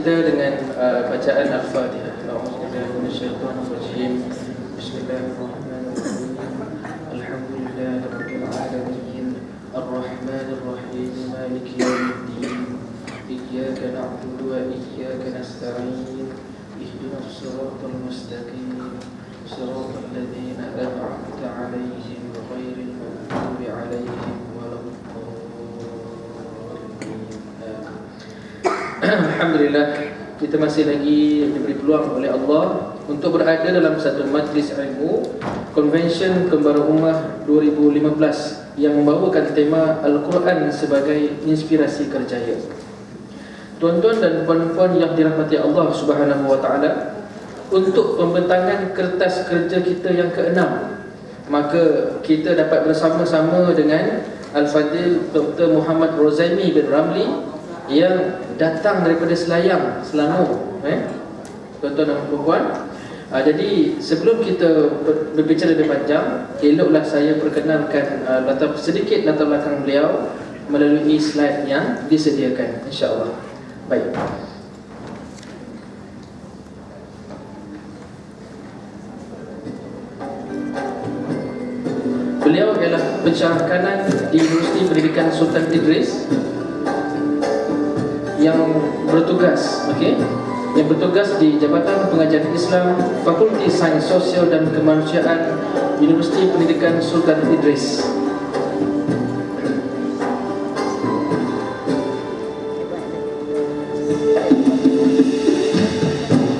Kita dengan uh, bacaan Al-Fatihah. A'udzubillahi minasyaitonirrajim. Bismillahirrahmanirrahim. Alhamdulillahirabbil alamin. Ar-Rahmanir Rahim. Maliki yaumiddin. Iyyaka na'budu wa iyyaka nasta'in. Ihdinas siratal mustaqim. Siratal ladzina an'amta 'alaihim ghairil maghdubi 'alaihim Alhamdulillah kita masih lagi diberi peluang oleh Allah untuk berada dalam satu majlis ilmu Convention Kembara Ummah 2015 yang membawakan tema Al-Quran sebagai inspirasi kerjaya. Tuan-tuan dan puan-puan yang dirahmati Allah Subhanahu wa taala, untuk pembentangan kertas kerja kita yang keenam, maka kita dapat bersama-sama dengan Al-Fadil Dr. Muhammad Rozaimi bin Ramli yang datang daripada Selayang, Selangor, eh? Tuan-tuan dan puan-puan. Uh, jadi sebelum kita ber berbicara lebih panjang, eloklah saya perkenalkan uh, latar sedikit latar belakang beliau melalui slide yang disediakan insya-Allah. Baik. Beliau ialah pensyarah kanan di Universiti Pendidikan Sultan Idris yang bertugas okey yang bertugas di Jabatan Pengajian Islam Fakulti Sains Sosial dan Kemanusiaan Universiti Pendidikan Sultan Idris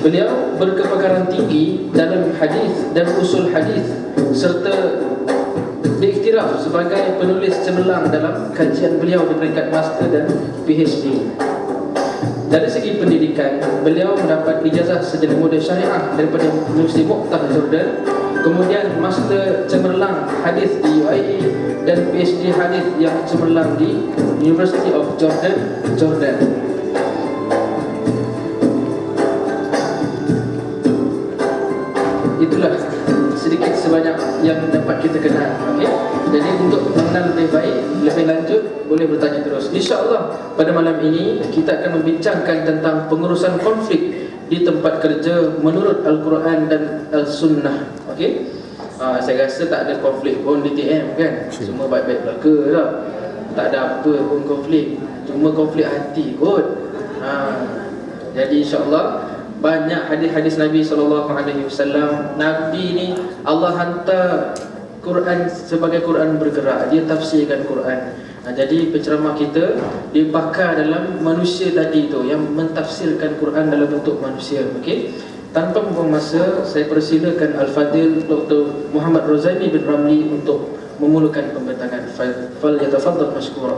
Beliau berkepakaran tinggi dalam hadis dan usul hadis serta diiktiraf sebagai penulis cemerlang dalam kajian beliau di peringkat master dan PhD. Dari segi pendidikan, beliau mendapat ijazah sejarah muda syariah daripada Universiti Muqtah Jordan, kemudian master cemerlang hadis di UAE dan PhD hadis yang cemerlang di University of Jordan, Jordan. Itulah sedikit sebanyak yang dapat kita kenal. Okey. Pada malam ini kita akan membincangkan tentang pengurusan konflik di tempat kerja menurut Al-Quran dan Al-Sunnah. Okey. Ha, saya rasa tak ada konflik pun di TM kan. Semua baik-baik belaka dah. Tak ada apa pun konflik. Cuma konflik hati kot. Ha. Jadi insya-Allah banyak hadis-hadis Nabi sallallahu alaihi wasallam Nabi ni Allah hantar Quran sebagai Quran bergerak dia tafsirkan Quran jadi penceramah kita dia pakar dalam manusia tadi tu yang mentafsirkan Quran dalam bentuk manusia okey tanpa membuang masa saya persilakan Al-Fadil Dr. Muhammad Rozaimi bin Ramli untuk memulakan pembentangan fal yatafaddal mashkura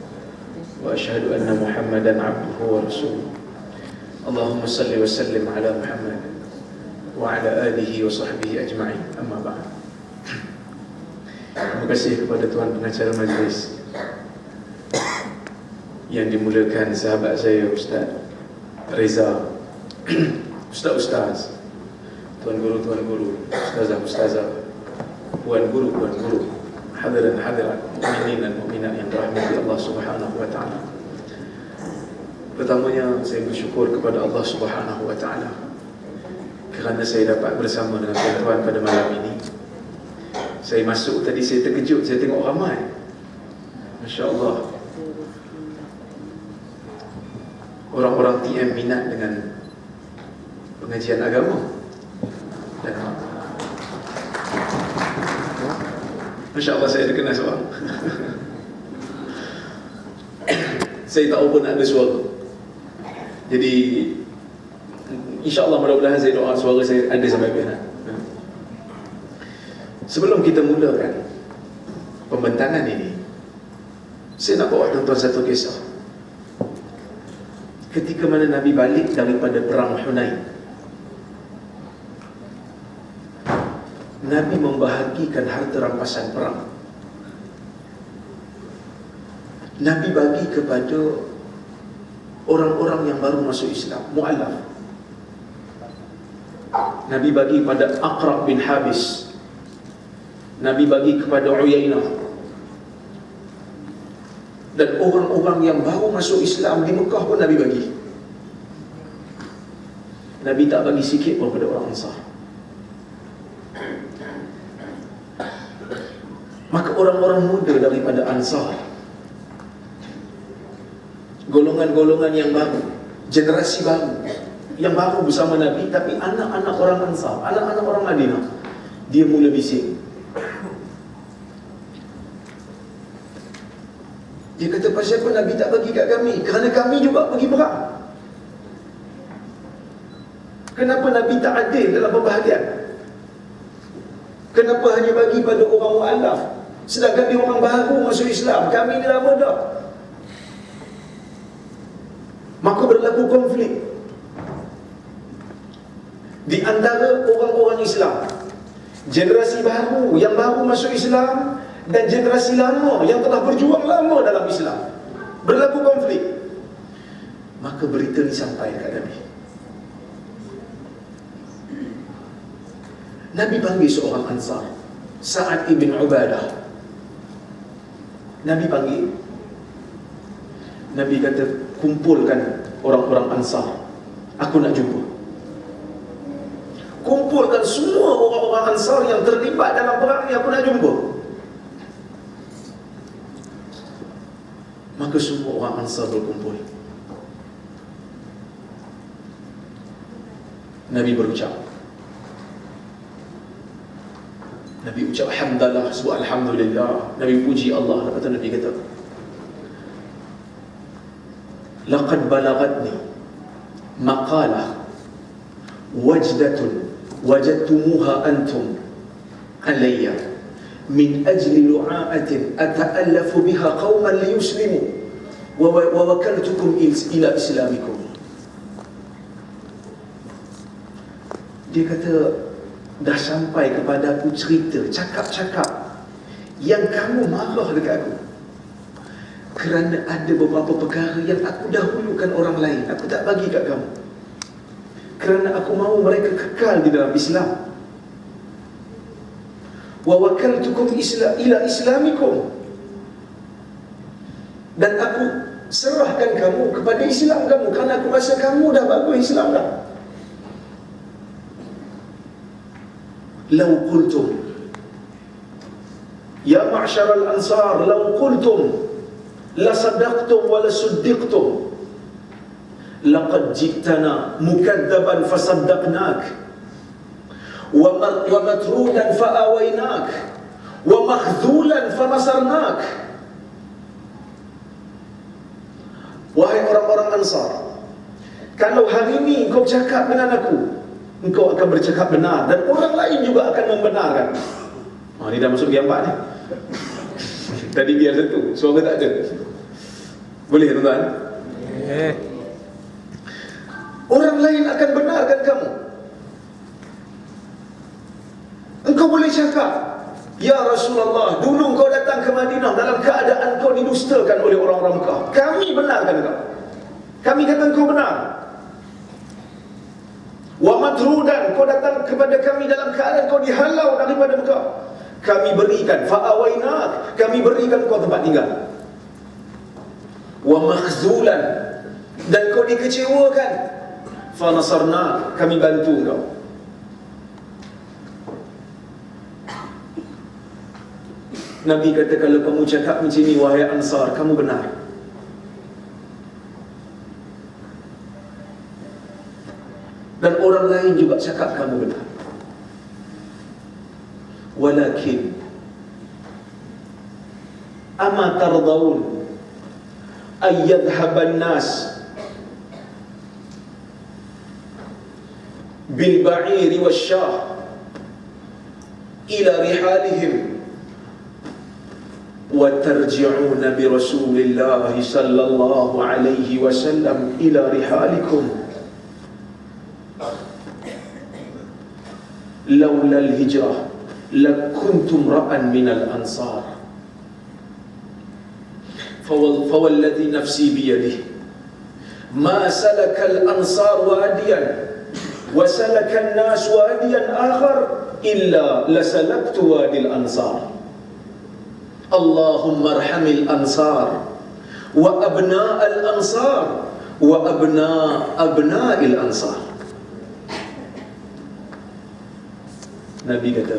وأشهد أن محمدا عبده ورسوله اللهم صل وسلم على محمد وعلى آله وصحبه أجمعين أما بعد kasih kepada Tuan Pengacara Majlis Yang dimulakan sahabat saya Ustaz Reza Ustaz-Ustaz Tuan Guru, Tuan Guru Ustazah, Ustazah Puan Guru, Puan Guru hadirin hadirat mukminin dan mukminat yang dirahmati Allah Subhanahu wa taala. Pertamanya saya bersyukur kepada Allah Subhanahu wa taala kerana saya dapat bersama dengan tuan-tuan pada malam ini. Saya masuk tadi saya terkejut saya tengok ramai. Masya-Allah. Orang-orang TM minat dengan pengajian agama Masya Allah saya ada kenal seorang. Saya tahu pun ada suara. Jadi InsyaAllah mudah-mudahan saya doa suara saya ada sampai habis Sebelum kita mulakan Pembentangan ini Saya nak bawa tuan-tuan satu kisah. Ketika mana Nabi balik daripada perang Hunain Nabi membahagikan harta rampasan perang Nabi bagi kepada orang-orang yang baru masuk Islam, mu'alaf. Nabi bagi pada Aqra bin Habis. Nabi bagi kepada Uyainah. Dan orang-orang yang baru masuk Islam di Mekah pun Nabi bagi. Nabi tak bagi sikit pun pada orang Ansar. Maka orang-orang muda daripada Ansar golongan-golongan yang baru, generasi baru yang baru bersama Nabi tapi anak-anak orang Ansar, anak-anak orang Madinah dia mula bising. Dia kata pasal apa Nabi tak bagi kat kami? Kerana kami juga pergi perang. Kenapa Nabi tak adil dalam pembahagian? Kenapa hanya bagi pada orang mu'alaf? Sedangkan dia orang baru masuk Islam. Kami ni lama dah. Maka berlaku konflik di antara orang-orang Islam. Generasi baru yang baru masuk Islam dan generasi lama yang telah berjuang lama dalam Islam. Berlaku konflik. Maka berita ni sampai kepada Nabi. Nabi panggil seorang Ansar, Sa'ad ibn Ubadah. Nabi panggil. Nabi kata, kumpulkan orang-orang Ansar. Aku nak jumpa. Kumpulkan semua orang-orang Ansar yang terlibat dalam perang ni, aku nak jumpa. Maka semua orang Ansar berkumpul. Nabi berucap. Nabi ucap hamdalah sebab alhamdulillah. Nabi puji Allah. Lepas Nabi kata. Laqad balagatni maqalah wajdatun wajadtumuha antum alayya min ajli lu'a'atin ata'allafu biha qawman li wa wakaltukum ila islamikum. Dia kata, Dah sampai kepada aku cerita Cakap-cakap. Yang kamu marah dekat aku. Kerana ada beberapa perkara yang aku dahulukan orang lain. Aku tak bagi kat kamu. Kerana aku mahu mereka kekal di dalam Islam. Wa wakaltukum isla, ila islamikum. Dan aku serahkan kamu kepada Islam kamu. Kerana aku rasa kamu dah bagus Islam dah لو قلتم. يا معشر الأنصار لو قلتم لصدقتم ولصدقتم. لقد جئتنا مكذبا فصدقناك. ومتروكا فآويناك. ومخذولا فنصرناك. وهي أرى أرى أنصار كان لو هذيني كم جاكا من أنكو Engkau akan bercakap benar Dan orang lain juga akan membenarkan Oh, ini dah masuk yang empat ni Tadi biar satu, suara tak ada Boleh tuan-tuan? Eh. Orang lain akan benarkan kamu Engkau boleh cakap Ya Rasulullah, dulu kau datang ke Madinah dalam keadaan kau didustakan oleh orang-orang Mekah. Kami benarkan kau. Kami kata kau benar. Wa matrudan, kau datang kepada kami dalam keadaan kau dihalau daripada Mekah. Kami berikan fa'awainak, kami berikan kau tempat tinggal. Wa makhzulan, dan kau dikecewakan. Fa nasarnak, kami bantu kau. Nabi kata kalau kamu cakap macam ni wahai Ansar, kamu benar. Lain juga cakap kamu benar. Walakin ama tardawun ay yadhhaban nas bil ba'iri wasyah ila rihalihim وترجعون برسول الله صلى الله عليه وسلم إلى رحالكم لولا الهجرة لكنتم رأى من الأنصار. فوال فوالذي نفسي بيده. ما سلك الأنصار وأديا وسلك الناس وأديا آخر إلا لسلكت وادي الأنصار. اللهم ارحم الأنصار وأبناء الأنصار وأبناء أبناء الأنصار. Nabi kata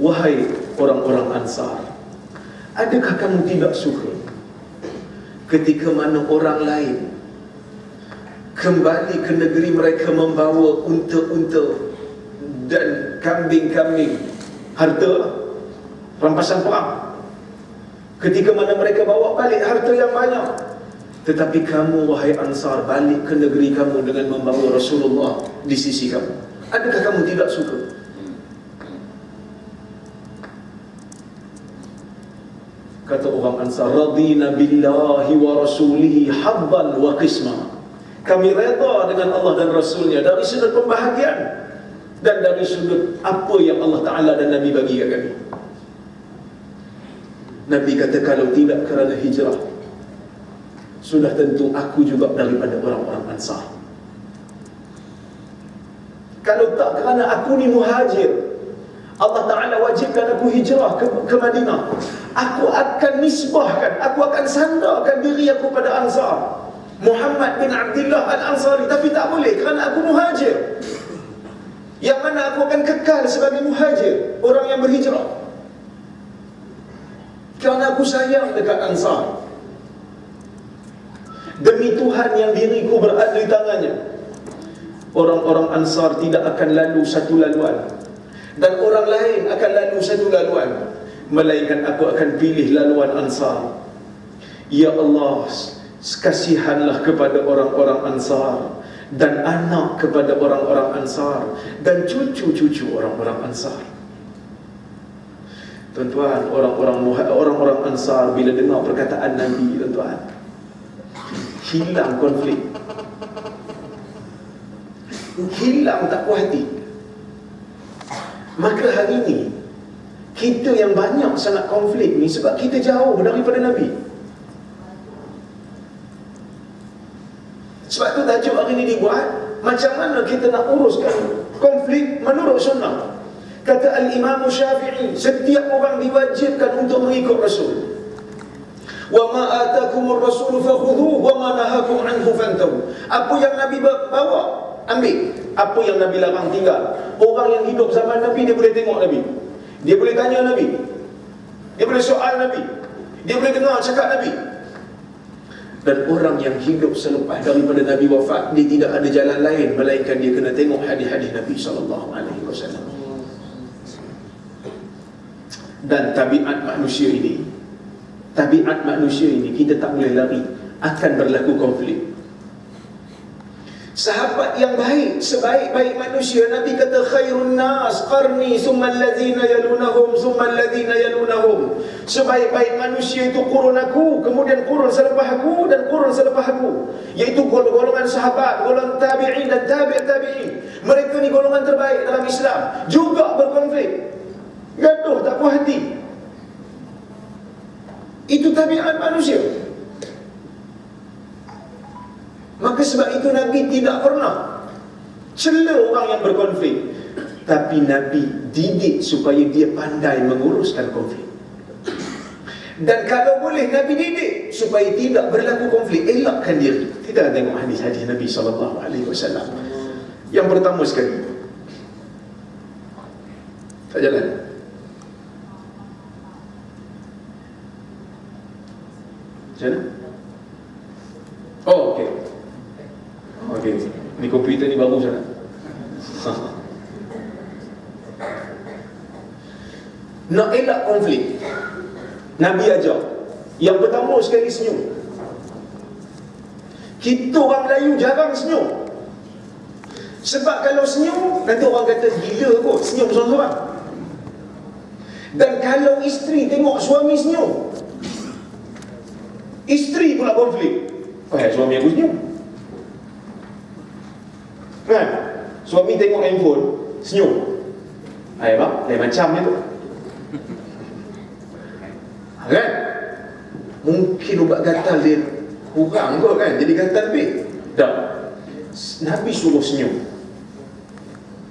Wahai orang-orang Ansar Adakah kamu tidak suka Ketika mana orang lain Kembali ke negeri mereka membawa unta-unta Dan kambing-kambing? Harta? Rampasan perang ketika mana mereka bawa balik harta yang banyak? Tetapi kamu wahai ansar balik ke negeri kamu dengan membawa Rasulullah di sisi kamu. Adakah kamu tidak suka kata orang ansar radina billahi wa rasulihi habban wa qisma. Kami reda dengan Allah dan Rasulnya dari sudut pembahagian dan dari sudut apa yang Allah Ta'ala dan Nabi bagi kat kami. Nabi kata kalau tidak kerana hijrah Sudah tentu aku juga daripada orang-orang ansar. Kalau tak kerana aku ni muhajir Allah Ta'ala wajibkan aku hijrah ke, ke Madinah. Aku akan nisbahkan Aku akan sandarkan diri aku pada ansar. Muhammad bin Abdullah Al-Ansari. Tapi tak boleh kerana aku muhajir. Yang mana aku akan kekal sebagai muhajir Orang yang berhijrah. Kerana aku sayang dekat Ansar. Demi Tuhan yang diriku berada di tangannya Orang-orang Ansar tidak akan lalu satu laluan Dan orang lain akan lalu satu laluan. Melainkan aku akan pilih laluan Ansar. Ya Allah Kasihanlah kepada orang-orang Ansar. Dan anak kepada orang-orang Ansar. Dan cucu-cucu orang-orang Ansar. Tuan-tuan, orang-orang orang-orang Ansar bila dengar perkataan Nabi, tuan-tuan, hilang konflik. Hilang tak puas hati. Maka hari ini kita yang banyak sangat konflik ni sebab kita jauh daripada Nabi. Sebab tu tajuk hari ini dibuat macam mana kita nak uruskan konflik menurut sunnah. Kata Al-Imam Syafi'i, setiap orang diwajibkan untuk mengikut Rasul. Wa ma atakumur rasul fakhudhu wa ma nahakum anhu fantahu. Apa yang Nabi bawa, ambil. Apa yang Nabi larang tinggal. Orang yang hidup zaman Nabi dia boleh tengok Nabi. Dia boleh tanya Nabi. Dia boleh soal Nabi. Dia boleh dengar cakap Nabi. Dan orang yang hidup selepas daripada Nabi wafat, dia tidak ada jalan lain melainkan dia kena tengok hadis-hadis Nabi sallallahu alaihi wasallam. Dan tabiat manusia ini Tabiat manusia ini Kita tak boleh lari Akan berlaku konflik Sahabat yang baik Sebaik-baik manusia Nabi kata khairun nas Qarni summa alladhina yalunahum Summa alladhina yalunahum. Sebaik-baik manusia itu kurun aku Kemudian kurun selepas aku Dan kurun selepas aku. Iaitu golongan sahabat Golongan tabi'in dan tabi' tabi'in. Mereka ni golongan terbaik dalam Islam. Juga berkonflik. Gaduh tak puas hati. Itu tabiat manusia Maka sebab itu Nabi tidak pernah Cela orang yang berkonflik. Tapi Nabi didik supaya dia pandai menguruskan konflik. Dan kalau boleh Nabi didik Supaya tidak berlaku konflik. Elakkan diri Kita tengok hadis-hadis Nabi SAW Yang pertama sekali. Tak jalan? Mana? Oh, okey. Okey. Ni komputer ni baru sana. Nak elak konflik Nabi ajar. Yang pertama sekali senyum. Kita orang Melayu jarang senyum. Sebab kalau senyum, nanti orang kata gila kot senyum seorang-seorang. Dan kalau isteri tengok suami senyum, isteri pula konflik. Eh, suami aku senyum. Kan? Suami tengok handphone, senyum. Hai bang, lain macam dia tu. Kan? Mungkin ubat gatal dia kurang kot kan, jadi gatal lebih. Tak. Nabi suruh senyum.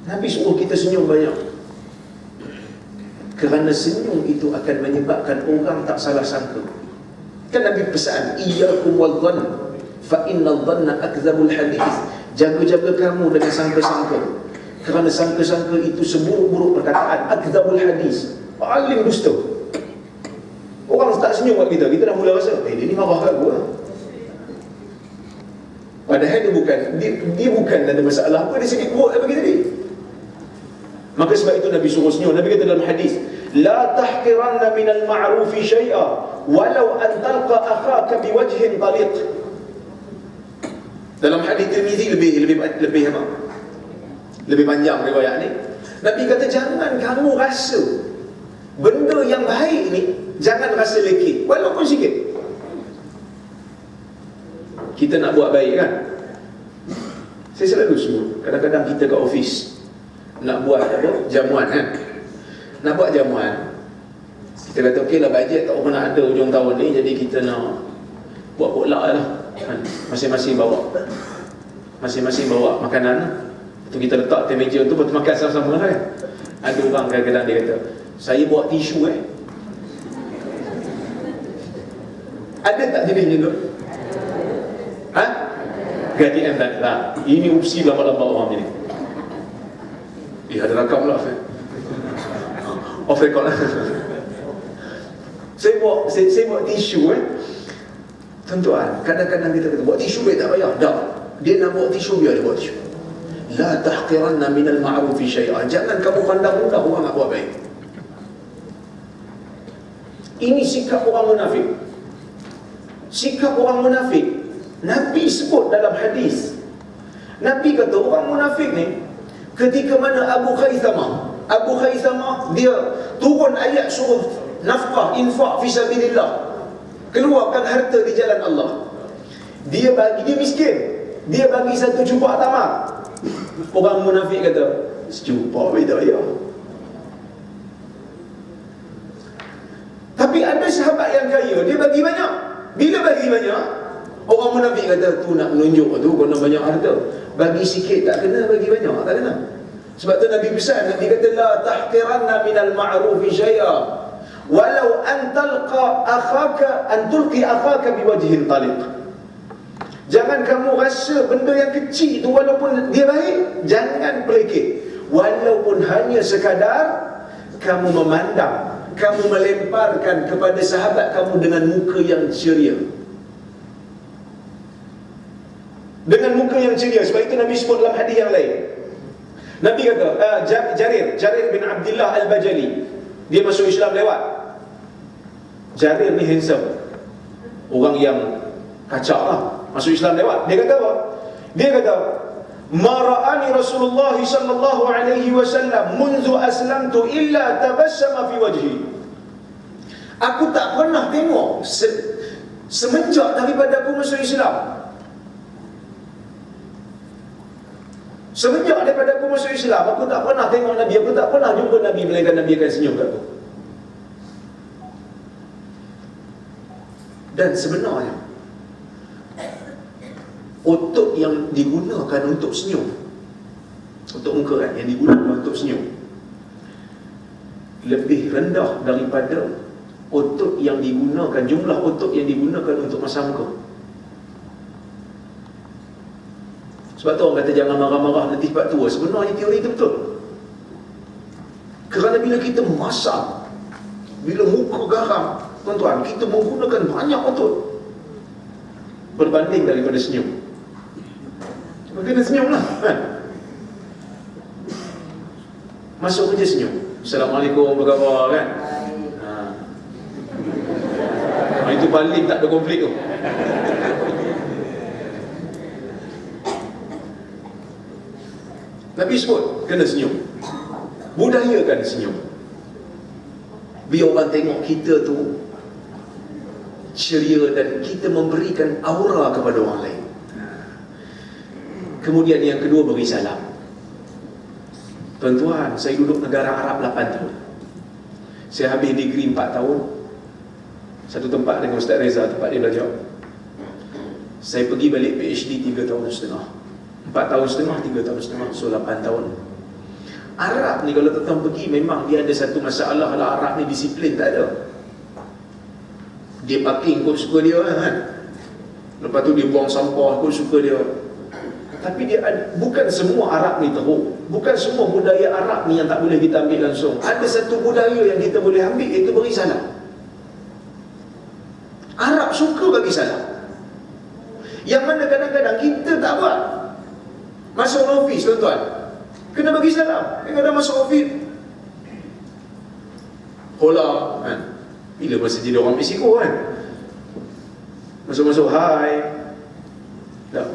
Nabi suruh kita senyum banyak. Kerana senyum itu akan menyebabkan orang tak salah sangka. Kan Nabi pesan, Iyakum wal dhann, fa inna dhanna akzabul hadis. Jaga-jaga kamu dengan sangka-sangka. Kerana sangka-sangka itu seburuk-buruk perkataan. Akzabul hadis. Paling dusta. Orang tak senyum kat kita, kita dah mula rasa, eh dia ni marah kat lah. Padahal dia bukan, dia, dia bukan ada masalah apa, dia sakit perut bagi tadi. Maka sebab itu Nabi suruh senyum. Nabi kata dalam hadis, La tahkiranna minal ma'rufi syai'a walau an talqa akhaka biwajhin taliq. Dalam hadis Tirmizi lebih lebih lebih apa? Lebih panjang riwayat ni. Nabi kata jangan kamu rasa benda yang baik ni jangan rasa lekeh walaupun sikit. Kita nak buat baik kan? Saya selalu sebut, kadang-kadang kita kat office nak buat apa? Jamuan kan? Nak buat jamuan. Kita kata okey lah bajet tak pernah ada hujung tahun ni jadi kita nak buat potluck lah. Masing-masing bawa. Masing-masing bawa makanan lah. Tu kita letak atas meja tu tu makan sama-sama lah kan Ada orang kadang-kadang dia kata Saya bawa tisu eh Ada tak jenis macam tu? Ha? M tak? Tak Ini opsi lama-lama orang ni Eh ada rakam lah Fai. Off record lah Saya bawa saya, saya bawa tisu eh Tuan-tuan Kadang-kadang kita kata Bawa tisu baik tak payah Tak Dia nak bawa tisu Biar dia bawa tisu La tahqiranna minal ma'rufi syai'an. Jangan kamu pandang mudah orang nak buat baik. Ini sikap orang munafik. Sikap orang munafik. Nabi sebut dalam hadis. Nabi kata orang munafik ni ketika mana Abu Khaythamah, Abu Khaythamah dia turun ayat suruh nafkah infak fi sabilillah. Keluarkan harta di jalan Allah. Dia bagi dia miskin. Dia bagi satu cupak tamar. Orang munafik kata Secupak beda ya Tapi ada sahabat yang kaya Dia bagi banyak Bila bagi banyak Orang munafik kata Tu nak menunjuk tu Kena banyak harta Bagi sikit tak kena Bagi banyak tak kena Sebab tu Nabi pesan Nabi kata La tahkiranna minal ma'rufi syai'a Walau an talqa akhaka An tulqi akhaka biwajhin taliq Jangan kamu rasa benda yang kecil itu walaupun dia baik, jangan pelekeh. Walaupun hanya sekadar kamu memandang, kamu melemparkan kepada sahabat kamu dengan muka yang ceria. Dengan muka yang ceria. Sebab itu Nabi sebut dalam hadis yang lain. Nabi kata, uh, Jarir, Jarir bin Abdullah Al-Bajali. Dia masuk Islam lewat. Jarir ni handsome. Orang yang kacak lah masuk Islam lewat. Dia kata apa? Dia kata, "Mara'ani Rasulullah sallallahu alaihi wasallam munzu aslamtu illa tabassama fi wajhi." Aku tak pernah tengok se semenjak daripada aku masuk Islam. Semenjak daripada aku masuk Islam, aku tak pernah tengok Nabi, aku tak pernah jumpa Nabi melainkan Nabi akan senyum kat aku. Dan sebenarnya otot yang digunakan untuk senyum otot muka kan yang digunakan untuk senyum lebih rendah daripada otot yang digunakan jumlah otot yang digunakan untuk masam muka. Sebab tu orang kata jangan marah-marah nanti sebab tua. Sebenarnya teori itu betul. Kerana bila kita masam bila muka garam tuan-tuan kita menggunakan banyak otot berbanding daripada senyum. Maka dia senyum lah kan? Masuk kerja senyum. Assalamualaikum apa khabar kan? Ha. ha, Itu paling tak ada konflik tu. Nabi sebut Kena senyum. Budayakan senyum. Biar orang tengok kita tu Ceria dan kita memberikan aura kepada orang lain. Kemudian yang kedua beri salam. Tuan-tuan, saya duduk negara Arab 8 tahun. Saya habis degree 4 tahun. Satu tempat dengan Ustaz Reza, tempat dia belajar. Saya pergi balik PhD 3 tahun setengah. 4 tahun setengah, 3 tahun setengah. So 8 tahun. Arab ni kalau tuan-tuan pergi Memang dia ada satu masalah lah. Arab ni disiplin tak ada Dia parking kot suka dia kan? Lepas tu dia buang sampah kot suka dia. Tapi dia bukan semua Arab ni teruk. Bukan semua budaya Arab ni yang tak boleh kita ambil langsung. Ada satu budaya yang kita boleh ambil iaitu beri salam. Arab suka bagi salam. Yang mana kadang-kadang kita tak buat. Masuk ofis tuan-tuan. Kena bagi salam. Kadang-kadang masuk ofis. Hola kan? Bila masa jadi orang Mexico kan. Masuk-masuk hai Tak